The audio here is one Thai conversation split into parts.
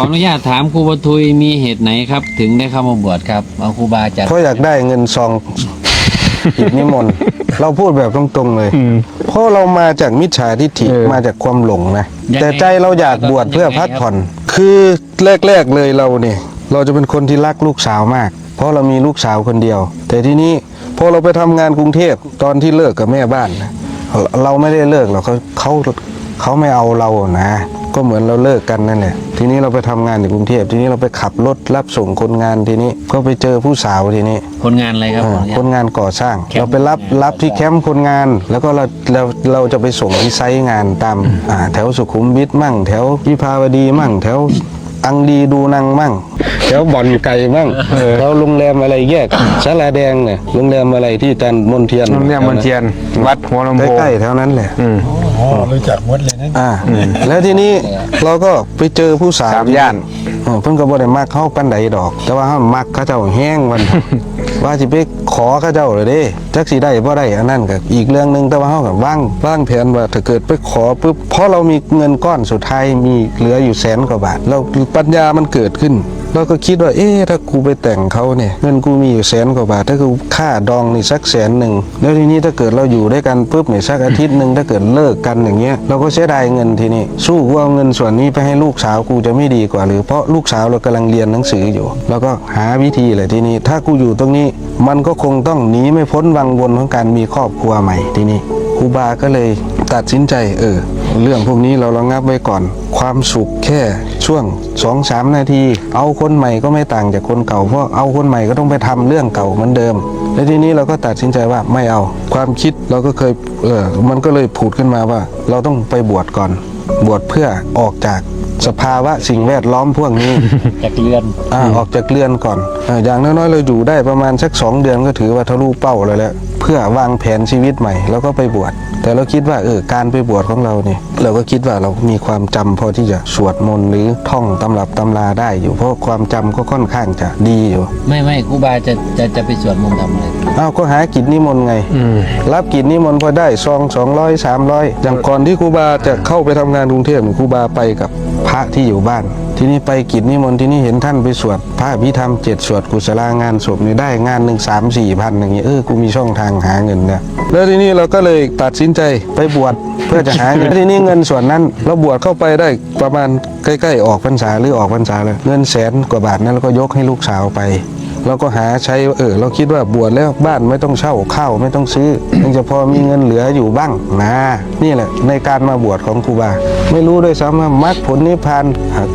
ขออนุญาตถามครูบทุยมีเหตุไหนครับ ถึงได้เข้ามาบวชครับเอาครูบาจัดเพราะอยากได้เงินซองอิฐนิมนต์เราพูดแบบตรงๆเลยเพราะเรามาจากมิจฉาทิฏฐิเออ มาจากความหลงนะ ยังไงแต่ใจเราอยากบวชเพื่อพักผ่อน คือแรกๆเลยเราเนี่ย เราจะเป็นคนที่รักลูกสาวมาก เพราะเรามีลูกสาวคนเดียว แต่ทีนี้พอเราไปทำงานกรุงเทพตอนที่เลิกกับแม่บ้านนะเราไม่ได้เลิกหรอกเขาเขา เขาไม่เอาเรานะ ก็เหมือนเราเลิกกันนั่นแหละทีนี้เราไปทำงานอยู่กรุงเทพทีนี้เราไปขับรถรับส่งคนงานทีนี้ ก็ไปเจอผู้สาวทีนี้ คนงานอะไรครับขออนุญาคตนงานก่อสร้างแคมป์เราไปรับรับที่แคมป์คนงาน แล้วก็เราเราเราจะไปส่งที่ไซต์งานตามอ่าแถวสุขุมวิทมั่ง แถววิภาวดีมั่ง แถวอังดีดูนังมั่งแถวบ่อนไก่มั่งแถวโรงแรมอะไรแยกสาลาแดงเนี่ยโรงแรมอะไรที่จันทร์มนเทียนน้ำเนี่ยมันเทียน วัดหัวลำโพงใกล้ๆแถวนั้นแหละ อืมอ๋อรู้จักหมดเลยนะอ่า แล้วทีนี้เราก็ไปเจอผู้สาวสามย่าน เออเพิ่นก็บ่ได้มักเข้าปันใดดอก แต่ว่าเฮามักเขาเจ้าแห้งมัน ว่าสิไปขอเขาเจ้าเลยเด้จักสิได้บ่ได้อันนั้นก็อีกเรื่องหนึงแต่ว่าเฮาก็วางวางแผนว่าถ้าเกิดไปขอปุ๊บเพราะเรามีเงินก้อนสุดท้ายมีเหลืออยู่แสนกว่าบาท เราปัญญามันเกิดขึ้น เราก็คิดว่า เอ๊ะถ้ากูไปแต่งเขาเนี่ยเงินกูมีอยู่แสนกว่าบาท ถ้ากูค่าดองนี่สักแสนหนึ่งแล้วทีนี้ถ้าเกิดเราอยู่ด้วยกันปุ๊บเนี่ยสักอาทิตย์หนึ่งถ้าเกิดเลิกกันอย่างเงี้ยเราก็เสียดายเงินทีนี้สู้กูเอาเงินส่วนนี้ไปให้ลูกสาวกูจะไม่ดีกว่า หรือเพราะลูกสาวเรากำลังเรียนหนังสืออยู่ แล้วก็หาวิธีเลยทีนี้ ถ้ากูอยู่ตรงนี้ มันก็คงต้องหนีไม่พ้นวังวนของการมีครอบครัวใหม่ทีนี้ครูบาก็เลยตัดสินใจเออ เรื่องพวกนี้เราระงับไว้ก่อน ความสุขแค่ช่วงสองสามนาที เอาคนใหม่ก็ไม่ต่างจากคนเก่าเพราะเอาคนใหม่ก็ต้องไปทำเรื่องเก่าเหมือนเดิม และทีนี้เราก็ตัดสินใจว่าไม่เอา ความคิดเราก็เคยเออมันก็เลยผุดขึ้นมาว่า เราต้องไปบวชก่อน บวชเพื่อออกจากสภาวะสิ่งแวดล้อมพวกนี้จากเรือนอ่าออกจากเรือนก่อนอ่าอย่างน้อยๆเราอยู่ได้ประมาณสักสองเดือนก็ถือว่าทะลุเป้าแล้วแหละ เพื่อวางแผนชีวิตใหม่ แล้วก็ไปบวชแต่เราคิดว่าเออการไปบวชของเราเนี่ยเราก็คิดว่าเรามีความจำพอที่จะสวดมนต์หรือท่องตำรับตำราได้อยู่เพราะความจำก็ค่อนข้างจะดีอยู่ ไม่ไม่ครูบาจะจะจะไปสวดมนต์ทำอะไรอ้าวก็หากิจนิมนต์ไงอืมรับกิจนิมนต์พอได้ซองสองร้อยสามร้อยอย่างก่อนที่ครูบาจะเข้าไปทำงานกรุงเทพครูบาไปกับพระที่อยู่บ้าน ที่นี้ไปกิจนิมนต์ที่นี่เห็นท่านไปสวดพระพิธรรมเจ็ดสวดกุศลางานศพนี่ได้งานหนึ่งสามสี่พันอย่างนี้ยเออกูมีช่องทางหาเงินเนี่ยแล้วทีนี้เราก็เลยตัดสินใจไปบวชเพื่อจะหาเงินทีนี้เงินส่วนนั้น เราบวชเข้าไปได้ประมาณใกล้ๆออกพรรษาหรือออกพรรษาเลยเงินแสนกว่าบาทนั้นเราก็ยกให้ลูกสาวไปเราก็หาใช้เออเราคิดว่าบวชแล้วบ้านไม่ต้องเช่าข้าวไม่ต้องซื้อยังจะพอมีเงินเหลืออยู่บ้างนะนี่แหละในการมาบวชของครูบา ไม่รู้ด้วยซ้ำว่ามรรคผลนิพพาน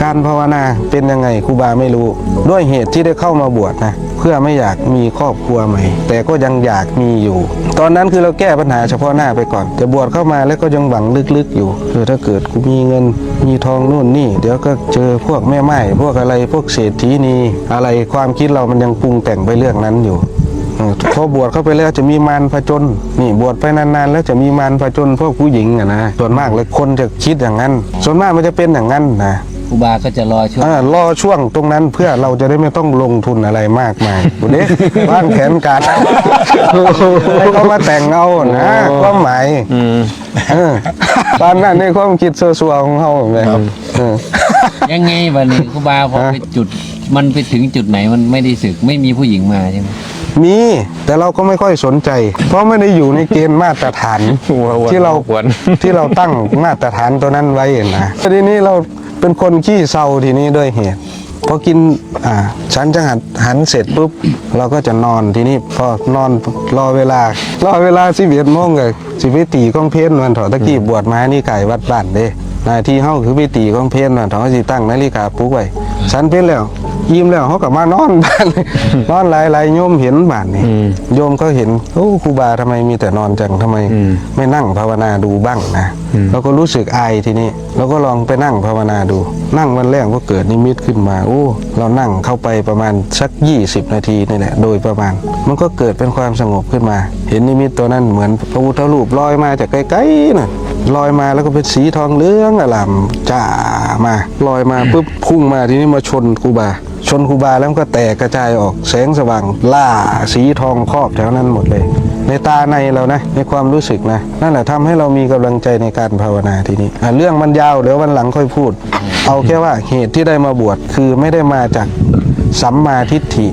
การภาวนาเป็นยังไงครูบาไม่รู้ ด้วยเหตุที่ได้เข้ามาบวชนะเพื่อไม่อยากมีครอบครัวใหม่ แต่ก็ยังอยากมีอยู่ ตอนนั้นคือเราแก้ปัญหาเฉพาะหน้าไปก่อนแต่บวชเข้ามาแล้วก็ยังหวังลึกๆอยู่คือถ้าเกิดกูมีเงินมีทองนู่นนี่ เดี๋ยวก็เจอพวกแม่ไม้พวกอะไรพวกเศรษฐีนีอะไรความคิดเรามันยังปรุงแต่งไปเรื่องนั้นอยู่ พอบวชเข้าไปแล้วจะมีมารผจญนี่บวชไปนานๆ แล้วจะมีมารผจญพวกผู้หญิงอะนะส่วนมากเลยคนจะคิดอย่างนั้น ส่วนมากมันจะเป็นอย่างนั้นนะครูบาก็จะรอช่วงอ่ารอช่วงตรงนั้นเพื่อเราจะได้ไม่ต้องลงทุนอะไรมากมายบุเด็กวางแผนการให้เขามาแต่งเอานะความหมายอืมเออตอนนั้นในความคิดซัวๆของเขาไงเออยังไงวันนี้ครูบาพอไปจุดมันไปถึงจุดไหนมันไม่ได้สึกไม่มีผู้หญิงมาใช่ไหม มีแต่เราก็ไม่ค่อยสนใจ เพราะไม่ได้อยู่ในเกณฑ์มาตรฐานหัวอ้วนที่เราหัวอ้วนที่เราตั้งมาตรฐานตัวนั้นไว้นะทีนี้เราเป็นคนขี้เศร้าทีนี้ด้วยเหตุพอกินอ่าฉันจะหันหันเสร็จปุ๊บเราก็จะนอนทีนี้พอนอนรอเวลารอเวลาสิบเอ็ดโมงกับสิไปตีก้องเพลนวันเถอะตะกี้บวชมานี่ไก่วัดบ้านเด้หนาที่เฮาคือไปตีก้องเพลนวันเถอะสิตั้งนาฬิกาปลุกไว้ฉันเป็นแล้ว ยิ้มแล้วเขาก็มานอนบ้าน นอนหลายหลายๆโยมเห็นบ้านนี่อืมโยมก็เห็นโอ้ครูบาทำไมมีแต่นอนจังทำไมอืมไม่นั่งภาวนาดูบ้างนะอืมเราก็รู้สึกอายทีนี้เราก็ลองไปนั่งภาวนาดู นั่งวันแรกก็เกิดนิมิตขึ้นมาโอ้เรานั่งเข้าไปประมาณสัก 20 นาทีนี่แหละโดยประมาณ มันก็เกิดเป็นความสงบขึ้นมา เห็นนิมิตตัวนั้นเหมือนพระพุทธรูปลอยมาจากไกลๆน่ะ ลอยมาแล้วก็เป็นสีทองเหลืองอลามจ้ามาลอยมาปุ๊บพุ่งมาทีนี้มาชนครูบา ชนครูบาแล้วมันก็แตกกระจายออกแสงสว่าง ล่าสีทองครอบแถวนั้นหมดเลย ในตาในเรานะ ในความรู้สึกนะ นั่นแหละทำให้เรามีกำลังใจในการภาวนาทีนี้อะเรื่องมันยาวเดี๋ยววันหลังค่อยพูด เอาแค่ว่าเหตุที่ได้มาบวชคือไม่ได้มาจาก สัมมาทิฏฐิ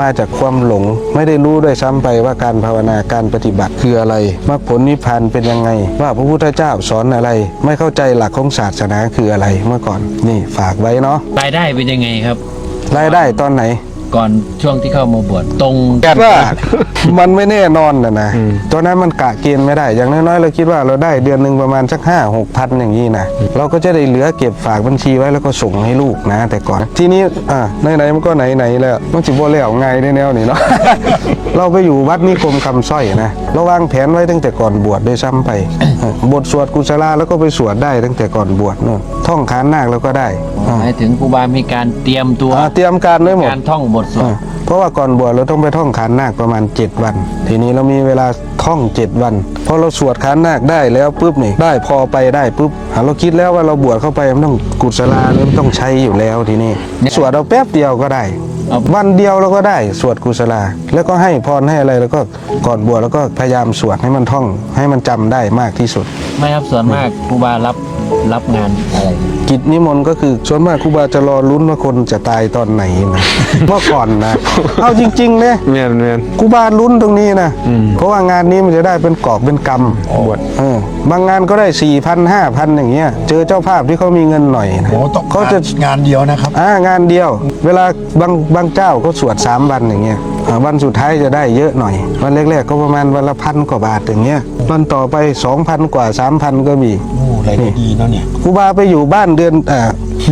มาจากความหลง ไม่ได้รู้ด้วยซ้ำไปว่าการภาวนาการปฏิบัติคืออะไรมรรคผลนิพพานเป็นยังไง ว่าพระพุทธเจ้าสอนอะไร ไม่เข้าใจหลักของศาสนาคืออะไรเมื่อก่อนนี่ฝากไว้เนาะรายได้เป็นยังไงครับ รายได้ตอนไหน ก่อนช่วงที่เข้ามาบวชตรงว่ามันไม่แน่นอนนะนะตอนนั้นมันกะเกณฑ์ไม่ได้ อย่างน้อยๆเราคิดว่าเราได้เดือนหนึ่งประมาณสักห้าหกพันอย่างนี้นะเราก็จะได้เหลือเก็บฝากบัญชีไว้แล้วก็ส่งให้ลูกนะ แต่ก่อนทีนี้อ่าไหนๆมันก็ไหนๆแล้วมันสิบ่แล้วไงได้แนวนี้เนาะเราไปอยู่วัดนิคมคำสร้อยนะเราวางแผนไว้ตั้งแต่ก่อนบวชด้วยซ้ำไปเออบทสวดกุศลาแล้วก็ไปสวดได้ตั้งแต่ก่อนบวชนู่นท่องขานนาคแล้วก็ได้อ่าหมายถึงครูบามีการเตรียมตัวอ่าเตรียมการไว้หมดการท่องบทสวดอ่าเพราะว่าก่อนบวชเราต้องไปท่องขานนาคประมาณ 7 วัน ทีนี้เรามีเวลาท่อง 7 วันพอเราสวดขานนาคได้แล้วปุ๊บนี่ได้พอไปได้ปุ๊บอ่าเราคิดแล้วว่าเราบวชเข้าไปมันต้องกุศลาเริ่มต้องใช้อยู่แล้วทีนี้สวดเอาแป๊บเดียวก็ได้เอาวันเดียวเราก็ได้สวดกุศลา แล้วก็ให้พรให้อะไรแล้วก็ก่อนบวชแล้วก็พยายามสวดให้มันท่องให้มันจำได้มากที่สุด ไม่ครับส่วนมากครูบารับ รับงานอะไร กิจนิมนต์ก็คือส่วนมากครูบาจะรอลุ้นว่าคนจะตายตอนไหนนะเมื่อก่อนนะเอาจริงๆเนี่ยเมียนเมียนครูบาลุ้นตรงนี้นะเพราะว่างานนี้มันจะได้เป็นกอบเป็นกำบวชเออบางงานก็ได้4ี่พันห้าพันอย่างเงี้ยเจอเจ้าภาพที่เขามีเงินหน่อยนะโอ้ต้องเขาจะงานเดียวนะครับอ่างานเดียว เวลาบางบางเจ้าก็สวด3วันอย่างเงี้ยอ่าวันสุดท้ายจะได้เยอะหน่อย วันแรกๆก็ประมาณวันละพันกว่าบาทอย่างเงี้ยวันต่อไป 2,000 กว่า 3,000 ก็มีโอ้รายได้ดีเนาะเนี่ยครูบาไปอยู่บ้านเดือนอ่า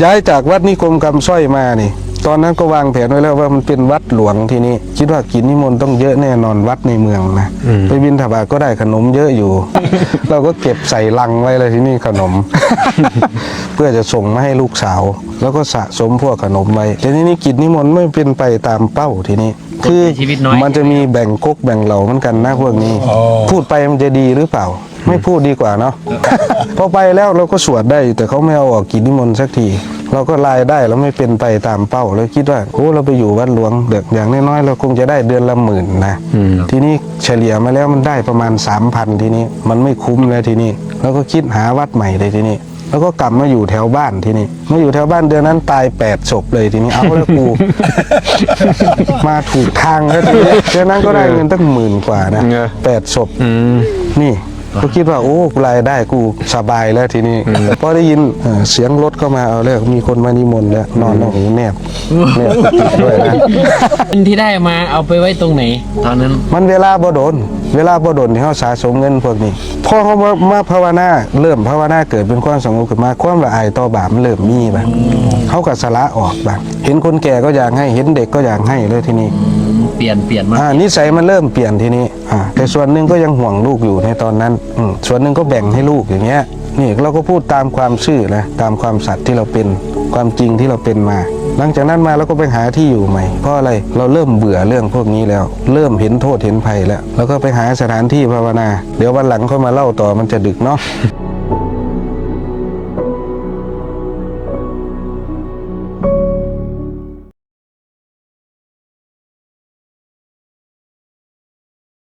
ย้ายจากวัดนิคมคำสร้อยมานี่ตอนนั้นก็วางแผนไว้แล้วว่ามันเป็นวัดหลวงที่นี่คิดว่ากินนิมนต์ต้องเยอะแน่นอนวัดในเมืองนะไปบินถบาตก็ได้ขนมเยอะอยู่ เราก็เก็บใส่ลังไว้เลยที่นี่ขนม เพื่อจะส่งมาให้ลูกสาว แล้วก็สะสมพวกขนมไว้แต่ทีนี้กิจนิมนต์ไม่เป็นไปตามเป้าทีนี้ คือชีวิตน้อย มันจะมีแบ่งก๊กแบ่งเหล่าเหมือนกันนะพวกนี้ อ๋อ พูดไปมันจะดีหรือเปล่า ไม่พูดดีกว่าเนาะ พอไปแล้วเราก็สวดได้อยู่แต่เขาไม่เอาออกกิจนิมนต์สักที เราก็รายได้แล้วไม่เป็นไปตามเป้าแล้วคิดว่าโอ้เราไปอยู่วัดหลวงเด็กอย่างน้อยๆเราคงจะได้เดือนละหมื่นนะทีนี้เฉลี่ยมาแล้วมันได้ประมาณ3 0 0พันทีนี้ มันไม่คุ้มแล้วทีนี้เราก็คิดหาวัดใหม่เลยทีนี้ แล้วก็กลับมาอยู่แถวบ้านทีนี้มาอยู่แถวบ้านเดือนนั้นตายแปดศพเลยทีนี้เอาแล้วกู มาถูกทางแล้วทีนี้เดือนนั้นก็ได้เงินตั้งหมื่นกว่านะเงอะแปดศพอืมนี่ ก็คิดว่าโอ้กูรายได้กูสบายแล้วทีนี้พอได้ยินเอ่อเสียงรถเข้ามาเอาแล้วมีคนมานิมนต์แล้วนอนแล้วโอ้โหแนบแนบติดด้วยนะเงินที่ได้มาเอาไปไว้ตรงไหน ตอนนั้นมันเวลาบ่โดน เวลาบ่โดนที่เขาสะสมเงินพวกนี้พอเขามามาภาวนาเริ่มภาวนาเกิดเป็นความสงบขึ้นมาความละอายต่อบาปมันเริ่มมีบ้างเขาก็สละออกบ้างเห็นคนแก่ก็อยากให้เห็นเด็กก็อยากให้เลยทีนี้เปลี่ยนเปลี่ยนมาอ่านิสัยมันเริ่มเปลี่ยนทีนี้อ่าแต่ส่วนหนึ่งก็ยังห่วงลูกอยู่ในตอนนั้นอืมส่วนหนึ่งก็แบ่งให้ลูกอย่างเงี้ยนี่เราก็พูดตามความซื่อนะตามความสัตย์ที่เราเป็นความจริงที่เราเป็นมา หลังจากนั้นมาเราก็ไปหาที่อยู่ใหม่ เพราะอะไรเราเริ่มเบื่อเรื่องพวกนี้แล้ว เริ่มเห็นโทษเห็นภัยแล้ว แล้วก็ไปหาสถานที่ภาวนา เดี๋ยววันหลังค่อยมาเล่าต่อมันจะดึกเนาะ